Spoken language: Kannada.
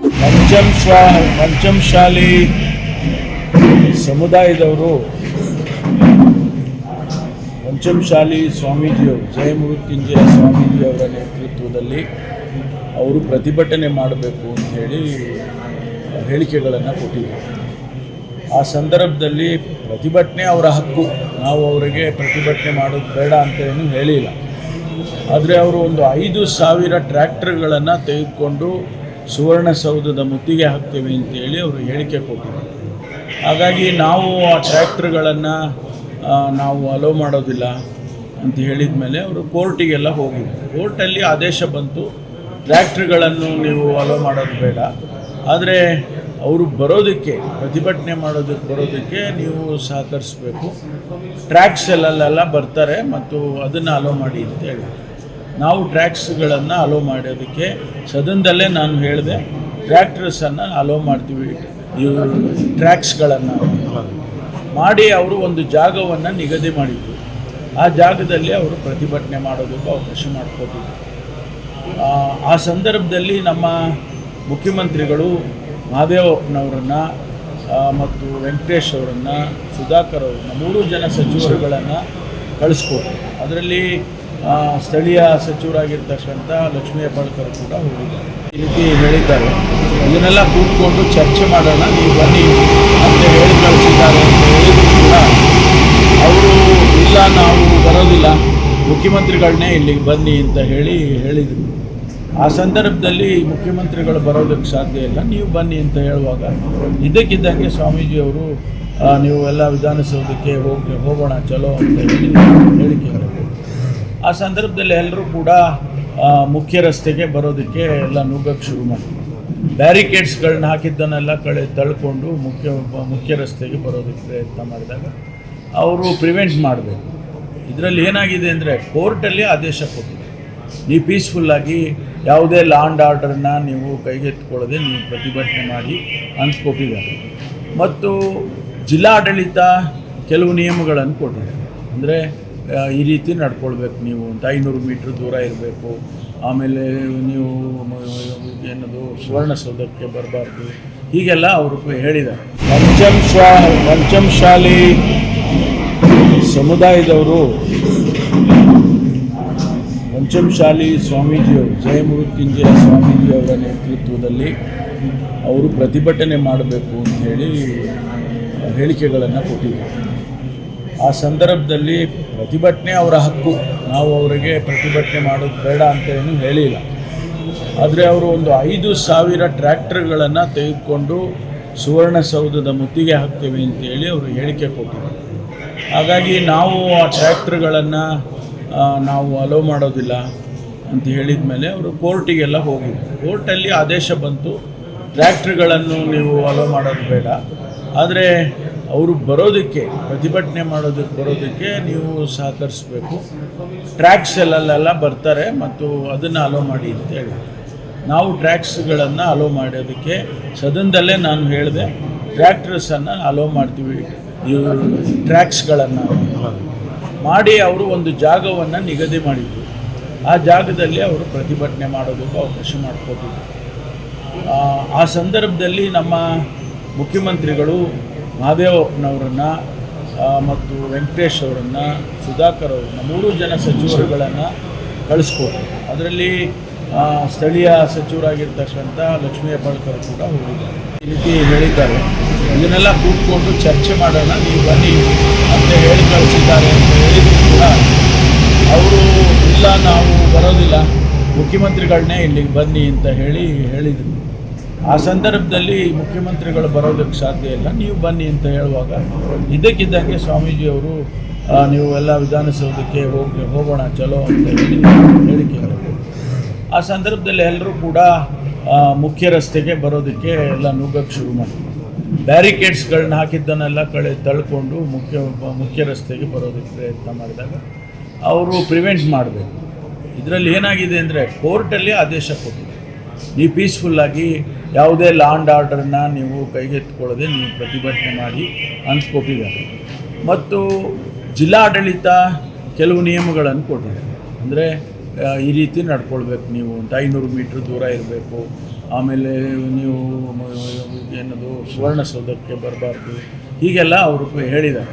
ಪಂಚಮ ಪಂಚಮಶಾಲಿ ಸಮುದಾಯದವರು ಪಂಚಮಶಾಲಿ ಸ್ವಾಮೀಜಿಯವರು ಜಯಮೃತ್ಯುಂಜಯ ಸ್ವಾಮೀಜಿಯವರ ನೇತೃತ್ವದಲ್ಲಿ ಅವರು ಪ್ರತಿಭಟನೆ ಮಾಡಬೇಕು ಅಂತ ಹೇಳಿ ಹೇಳಿಕೆಗಳನ್ನು ಕೊಟ್ಟಿದ್ದರು ಆ ಸಂದರ್ಭದಲ್ಲಿ ಪ್ರತಿಭಟನೆ ಅವರ ಹಕ್ಕು. ನಾವು ಅವರಿಗೆ ಪ್ರತಿಭಟನೆ ಮಾಡೋದು ಬೇಡ ಅಂತ ಏನು ಹೇಳಿಲ್ಲ. ಆದರೆ ಅವರು ಒಂದು ಐದು ಸಾವಿರ ಟ್ರ್ಯಾಕ್ಟರ್ಗಳನ್ನು ತೆಗೆದುಕೊಂಡು ಸುವರ್ಣಸೌಧದ ಮುತ್ತಿಗೆ ಹಾಕ್ತೇವೆ ಅಂತೇಳಿ ಅವರು ಹೇಳಿಕೆ ಕೊಟ್ಟಿದ್ದರು. ಹಾಗಾಗಿ ನಾವು ಆ ಟ್ರ್ಯಾಕ್ಟ್ರ್ಗಳನ್ನು ನಾವು ಅಲೋ ಮಾಡೋದಿಲ್ಲ ಅಂತ ಹೇಳಿದ ಮೇಲೆ ಅವರು ಕೋರ್ಟಿಗೆಲ್ಲ ಹೋಗಿದ್ರು. ಕೋರ್ಟಲ್ಲಿ ಆದೇಶ ಬಂತು, ಟ್ರ್ಯಾಕ್ಟ್ರ್ಗಳನ್ನು ನೀವು ಅಲೋ ಮಾಡೋದು ಬೇಡ. ಆದರೆ ಅವರು ಬರೋದಕ್ಕೆ, ಪ್ರತಿಭಟನೆ ಮಾಡೋದಕ್ಕೆ ಬರೋದಕ್ಕೆ ನೀವು ಸಹಕರಿಸಬೇಕು. ಟ್ರ್ಯಾಕ್ಸಲ್ಲೆಲ್ಲ ಬರ್ತಾರೆ ಮತ್ತು ಅದನ್ನು ಅಲೋ ಮಾಡಿ ಅಂತ ಹೇಳಿ ನಾವು ಟ್ರ್ಯಾಕ್ಸ್ಗಳನ್ನು ಅಲೋ ಮಾಡೋದಕ್ಕೆ ಸದನದಲ್ಲೇ ನಾನು ಹೇಳಿದೆ ಟ್ರ್ಯಾಕ್ಟರ್ಸನ್ನು ಅಲೋ ಮಾಡ್ತೀವಿ. ಇವು ಟ್ರ್ಯಾಕ್ಸ್ಗಳನ್ನು ಮಾಡಿ ಅವರು ಒಂದು ಜಾಗವನ್ನು ನಿಗದಿ ಮಾಡಿದ್ರು. ಆ ಜಾಗದಲ್ಲಿ ಅವರು ಪ್ರತಿಭಟನೆ ಮಾಡೋದಕ್ಕೂ ಅವಕಾಶ ಮಾಡಿಕೊಟ್ಟಿದ್ರು. ಆ, ಸಂದರ್ಭದಲ್ಲಿ ನಮ್ಮ ಮುಖ್ಯಮಂತ್ರಿಗಳು ಮಹಾದೇವಪ್ಪನವರನ್ನು ಮತ್ತು ವೆಂಕಟೇಶ್ ಅವರನ್ನು ಸುಧಾಕರ್ ಅವರನ್ನು ಮೂರು ಜನ ಸಚಿವರುಗಳನ್ನು ಕಳಿಸ್ಕೊಟ್ರು. ಅದರಲ್ಲಿ ಸ್ಥಳೀಯ ಸಚಿವರಾಗಿರ್ತಕ್ಕಂಥ ಲಕ್ಷ್ಮೀ ಹೆಬ್ಬಾಳ್ಕರ್ ಕೂಡ ಹೋಗಿದ್ದಾರೆ. ಈ ರೀತಿ ಹೇಳಿದ್ದಾರೆ. ಇದನ್ನೆಲ್ಲ ಕೂತ್ಕೊಂಡು ಚರ್ಚೆ ಮಾಡೋಣ. ನೀವು ಬನ್ನಿ ಅಂತ ಹೇಳಿ ಕಳಿಸಿದ್ದಾರೆ ಅಂತ ಹೇಳಿದ್ರು ಕೂಡ ಅವರು ಇಲ್ಲ, ನಾವು ಬರೋದಿಲ್ಲ. ಮುಖ್ಯಮಂತ್ರಿಗಳನ್ನೇ ಇಲ್ಲಿಗೆ ಬನ್ನಿ ಅಂತ ಹೇಳಿ ಹೇಳಿದರು. ಆ ಸಂದರ್ಭದಲ್ಲಿ ಮುಖ್ಯಮಂತ್ರಿಗಳು ಬರೋದಕ್ಕೆ ಸಾಧ್ಯ ಇಲ್ಲ. ನೀವು ಬನ್ನಿ ಅಂತ ಹೇಳುವಾಗ ಇದ್ದಕ್ಕಿದ್ದಂಗೆ ಸ್ವಾಮೀಜಿಯವರು ಎಲ್ಲ ವಿಧಾನಸೌಧಕ್ಕೆ ಹೋಗಿ, ಹೋಗೋಣ, ಚಲೋ ಅಂತ ಹೇಳಿ ಹೇಳಿಕೆ. ಆ ಸಂದರ್ಭದಲ್ಲಿ ಎಲ್ಲರೂ ಕೂಡ ಮುಖ್ಯ ರಸ್ತೆಗೆ ಬರೋದಕ್ಕೆ ಎಲ್ಲ ನುಗ್ಗಕ್ಕೆ ಶುರು ಮಾಡಿದ್ರು ಬ್ಯಾರಿಕೇಡ್ಸ್ಗಳನ್ನ ಹಾಕಿದ್ದನ್ನೆಲ್ಲ ಕಳೆ, ತಳ್ಕೊಂಡು ಮುಖ್ಯ ಮುಖ್ಯ ರಸ್ತೆಗೆ ಬರೋದಕ್ಕೆ ಪ್ರಯತ್ನ ಮಾಡಿದಾಗ ಅವರು ಪ್ರಿವೆಂಟ್ ಮಾಡಬೇಕು. ಇದರಲ್ಲಿ ಏನಾಗಿದೆ ಅಂದರೆ ಕೋರ್ಟಲ್ಲಿ ಆದೇಶ ಕೊಟ್ಟಿದೆ. ನೀವು ಪೀಸ್ಫುಲ್ಲಾಗಿ ಯಾವುದೇ ಲಾ ಆ್ಯಂಡ್ ಆರ್ಡರ್ನ ನೀವು ಕೈಗೆತ್ತಿಕೊಳ್ಳದೆ ನೀವು ಪ್ರತಿಭಟನೆ ಮಾಡಿ ಅಂತ ಮತ್ತು ಜಿಲ್ಲಾಡಳಿತ ಕೆಲವು ನಿಯಮಗಳನ್ನು ಕೊಟ್ಟಿದ್ದಾರೆ ಅಂದರೆ ಈ ರೀತಿ ನಡ್ಕೊಳ್ಬೇಕು ನೀವು ಅಂತ. ಐನೂರು ಮೀಟ್ರ್ ದೂರ ಇರಬೇಕು. ಆಮೇಲೆ ನೀವು, ಏನದು ಸುವರ್ಣಸೌಧಕ್ಕೆ ಬರಬಾರ್ದು. ಹೀಗೆಲ್ಲ ಅವರು ಹೇಳಿದ್ದಾರೆ. ಪಂಚಮ ಸ್ವ ಪಂಚಮಶಾಲಿ ಸಮುದಾಯದವರು ಪಂಚಮಶಾಲಿ ಸ್ವಾಮೀಜಿಯವರು ಜಯಮೃತ್ಯುಂಜಯ ಸ್ವಾಮೀಜಿಯವರ ನೇತೃತ್ವದಲ್ಲಿ ಅವರು ಪ್ರತಿಭಟನೆ ಮಾಡಬೇಕು ಅಂತ ಹೇಳಿ ಹೇಳಿಕೆಗಳನ್ನು ಕೊಟ್ಟಿದ್ದರು. ಆ ಸಂದರ್ಭದಲ್ಲಿ ಪ್ರತಿಭಟನೆ ಅವರ ಹಕ್ಕು. ನಾವು ಅವರಿಗೆ ಪ್ರತಿಭಟನೆ ಮಾಡೋದು ಬೇಡ ಅಂತ ಏನು ಹೇಳಿಲ್ಲ. ಆದರೆ ಅವರು ಒಂದು ಐದು ಸಾವಿರ ಟ್ರ್ಯಾಕ್ಟರ್ಗಳನ್ನು ತೆಗೆದುಕೊಂಡು ಸುವರ್ಣಸೌಧದ ಮುತ್ತಿಗೆ ಹಾಕ್ತೇವೆ ಅಂತೇಳಿ ಅವರು ಹೇಳಿಕೆ ಕೊಟ್ಟರು ಹಾಗಾಗಿ ನಾವು ಆ ಟ್ರ್ಯಾಕ್ಟರ್ಗಳನ್ನು ನಾವು ಅಲೋ ಮಾಡೋದಿಲ್ಲ ಅಂತ ಹೇಳಿದ ಮೇಲೆ ಅವರು ಕೋರ್ಟಿಗೆಲ್ಲ ಹೋಗಿದ್ರು. ಕೋರ್ಟಲ್ಲಿ ಆದೇಶ ಬಂತು, ಟ್ರ್ಯಾಕ್ಟ್ರ್ಗಳನ್ನು ನೀವು ಅಲೋ ಮಾಡೋದು ಬೇಡ. ಆದರೆ ಅವರು ಬರೋದಕ್ಕೆ, ಪ್ರತಿಭಟನೆ ಮಾಡೋದಕ್ಕೆ ಬರೋದಕ್ಕೆ ನೀವು ಸಹಕರಿಸಬೇಕು. ಟ್ರ್ಯಾಕ್ಸಲ್ಲೆಲ್ಲ ಬರ್ತಾರೆ ಮತ್ತು ಅದನ್ನು ಅಲೋ ಮಾಡಿ ಅಂತ ಹೇಳಿ. ನಾವು ಟ್ರ್ಯಾಕ್ಸ್ಗಳನ್ನು ಅಲೋ ಮಾಡೋದಕ್ಕೆ ಸದನದಲ್ಲೇ ನಾನು ಹೇಳಿದೆ ಟ್ರ್ಯಾಕ್ಟರ್ಸನ್ನು ಅಲೋ ಮಾಡ್ತೀವಿ. ಟ್ರ್ಯಾಕ್ಸ್ಗಳನ್ನು ಮಾಡಿ ಅವರು ಒಂದು ಜಾಗವನ್ನು ನಿಗದಿ ಮಾಡಿದ್ರು. ಆ ಜಾಗದಲ್ಲಿ ಅವರು ಪ್ರತಿಭಟನೆ ಮಾಡೋದಕ್ಕೆ ಅವಕಾಶ ಮಾಡಿಕೊಟ್ಟಿದ್ರು. ಆ ಸಂದರ್ಭದಲ್ಲಿ ನಮ್ಮ ಮುಖ್ಯಮಂತ್ರಿಗಳು ಮಹಾದೇವಪ್ಪನವರನ್ನು ಮತ್ತು ವೆಂಕಟೇಶ್ ಅವರನ್ನು, ಸುಧಾಕರ್ ಅವರನ್ನು, ಮೂರು ಜನ ಸಚಿವರುಗಳನ್ನು ಕಳಿಸ್ಕೊಟ್ರು. ಅದರಲ್ಲಿ ಸ್ಥಳೀಯ ಸಚಿವರಾಗಿರ್ತಕ್ಕಂಥ ಲಕ್ಷ್ಮೀ ಹೆಬ್ಬಾಳ್ಕರ್ ಕೂಡ ಹೋಗಿದ್ದಾರೆ. ಈ ರೀತಿ ಹೇಳಿದ್ದಾರೆ. ಇದನ್ನೆಲ್ಲ ಕೂತ್ಕೊಂಡು ಚರ್ಚೆ ಮಾಡೋಣ, ನೀವು ಬನ್ನಿ ಅಂತ ಹೇಳಿ ಕಳಿಸಿದ್ದಾರೆ ಅಂತ ಹೇಳಿದ್ರು ಕೂಡ ಅವರು ಇಲ್ಲ, ನಾವು ಬರೋದಿಲ್ಲ. ಮುಖ್ಯಮಂತ್ರಿಗಳನ್ನೇ ಇಲ್ಲಿಗೆ ಬನ್ನಿ ಅಂತ ಹೇಳಿ ಹೇಳಿದರು. ಆ ಸಂದರ್ಭದಲ್ಲಿ ಮುಖ್ಯಮಂತ್ರಿಗಳು ಬರೋದಕ್ಕೆ ಸಾಧ್ಯ ಇಲ್ಲ. ನೀವು ಬನ್ನಿ ಅಂತ ಹೇಳುವಾಗ ಇದ್ದಕ್ಕಿದ್ದಂಗೆ ಸ್ವಾಮೀಜಿಯವರು ನೀವು ಎಲ್ಲ ವಿಧಾನಸೌಧಕ್ಕೆ ಹೋಗಿ, ಹೋಗೋಣ, ಚಲೋ ಅಂತ ಹೇಳಿ ಹೇಳಿಕೆ. ಆ ಸಂದರ್ಭದಲ್ಲಿ ಎಲ್ಲರೂ ಕೂಡ ಮುಖ್ಯ ರಸ್ತೆಗೆ ಬರೋದಕ್ಕೆ ಎಲ್ಲ ನುಗ್ಗಕ್ಕೆ ಶುರು ಮಾಡಿದ್ರು. ಬ್ಯಾರಿಕೇಡ್ಸ್ಗಳನ್ನ ಹಾಕಿದ್ದನ್ನೆಲ್ಲ ಕಳೆ, ತಳ್ಕೊಂಡು ಮುಖ್ಯ ಮುಖ್ಯ ರಸ್ತೆಗೆ ಬರೋದಕ್ಕೆ ಪ್ರಯತ್ನ ಮಾಡಿದಾಗ ಅವರು ಪ್ರಿವೆಂಟ್ ಮಾಡಬೇಕು. ಇದರಲ್ಲಿ ಏನಾಗಿದೆ ಅಂದರೆ ಕೋರ್ಟಲ್ಲಿ ಆದೇಶ ಕೊಟ್ಟಿದೆ. ನೀವು ಪೀಸ್ಫುಲ್ಲಾಗಿ ಯಾವುದೇ ಲ್ಯಾಂಡ್ ಆರ್ಡರ್ನ ನೀವು ಕೈಗೆತ್ತಿಕೊಳ್ಳದೆ ನೀವು ಪ್ರತಿಭಟನೆ ಮಾಡಿ ಅನ್ಸ್ಕೊಟ್ಟಿದ್ದಾರೆ ಕೊಟ್ಟಿದ್ದಾರೆ ಮತ್ತು ಜಿಲ್ಲಾಡಳಿತ ಕೆಲವು ನಿಯಮಗಳನ್ನು ಕೊಟ್ಟಿದೆ. ಅಂದರೆ ಈ ರೀತಿ ನಡ್ಕೊಳ್ಬೇಕು ನೀವು ಅಂತ. ಐನೂರು ಮೀಟ್ರ್ ದೂರ ಇರಬೇಕು. ಆಮೇಲೆ ನೀವು ಏನದು ಸುವರ್ಣಸೌಧಕ್ಕೆ ಬರಬಾರ್ದು. ಹೀಗೆಲ್ಲ ಅವರು ಹೇಳಿದ್ದಾರೆ.